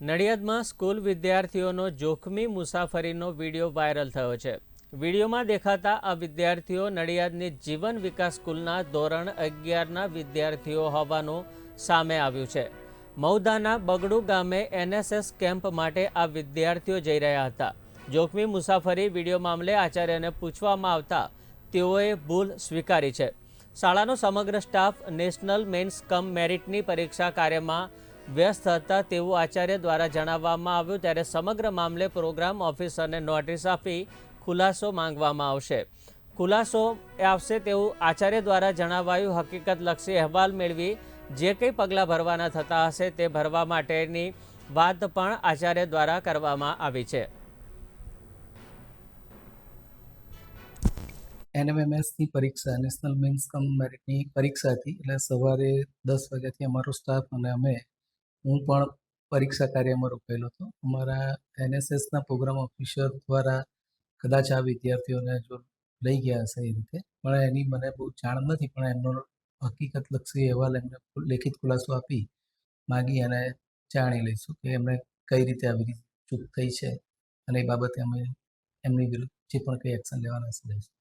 નડિયાદમાં school વિદ્યાર્થીઓનો જોખમી મુસાફરીનો વીડિયો વાયરલ થયો છે. વિડીયોમાં દેખાતા આ વિદ્યાર્થીઓ નડિયાદની જીવન વિકાસ સ્કૂલના ધોરણ અગિયારના વિદ્યાર્થીઓ હોવાનું સામે આવ્યું છે. મૌદાના બગડુ ગામે એનએસએસ કેમ્પ માટે આ વિદ્યાર્થીઓ જઈ રહ્યા હતા. જોખમી મુસાફરી વીડિયો મામલે આચાર્યને પૂછવામાં આવતા તેઓએ ભૂલ સ્વીકારી છે. શાળાનો સમગ્ર સ્ટાફ નેશનલ મેન્સ કમ મેરિટની પરીક્ષા કાર્યમાં વ્યસ્ત હતા તેવું આચાર્ય દ્વારા જણાવવામાં આવ્યું ત્યારે સમગ્ર મામલે પ્રોગ્રામ ઓફિસરને નોટિસ આપી ખુલાસો માંગવામાં આવશે. ખુલાસો આવશે તેવું આચાર્ય દ્વારા જણાવાયું. હકીકતલક્ષી અહેવાલ મેળવી જે કંઈ પગલાં ભરવાના થતા હશે તે ભરવા માટેની વાત પણ આચાર્ય દ્વારા કરવામાં આવી છે. એનએમએમએસની પરીક્ષા, નેશનલ મેન્સ કમ મેરિટની પરીક્ષા હતી. એટલે સવારે દસ વાગ્યાથી અમારો સ્ટાફ અને અમે હું પણ પરીક્ષા કાર્યમાં રોકાયેલો હતો. અમારા એનએસએસના પ્રોગ્રામ ઓફિસર દ્વારા કદાચ આ વિદ્યાર્થીઓને જો લઈ ગયા હશે એ રીતે. પણ એની મને બહુ જાણ નથી, પણ એમનો હકીકતલક્ષી અહેવાલ એમને લેખિત ખુલાસો આપી માગી અને જાણી લઈશું કે એમણે કઈ રીતે આવી રીતે ચૂક થઈ છે અને એ બાબતે અમે એમની વિરુદ્ધ જે પણ કંઈ એક્શન લેવાના હશે લઈશું.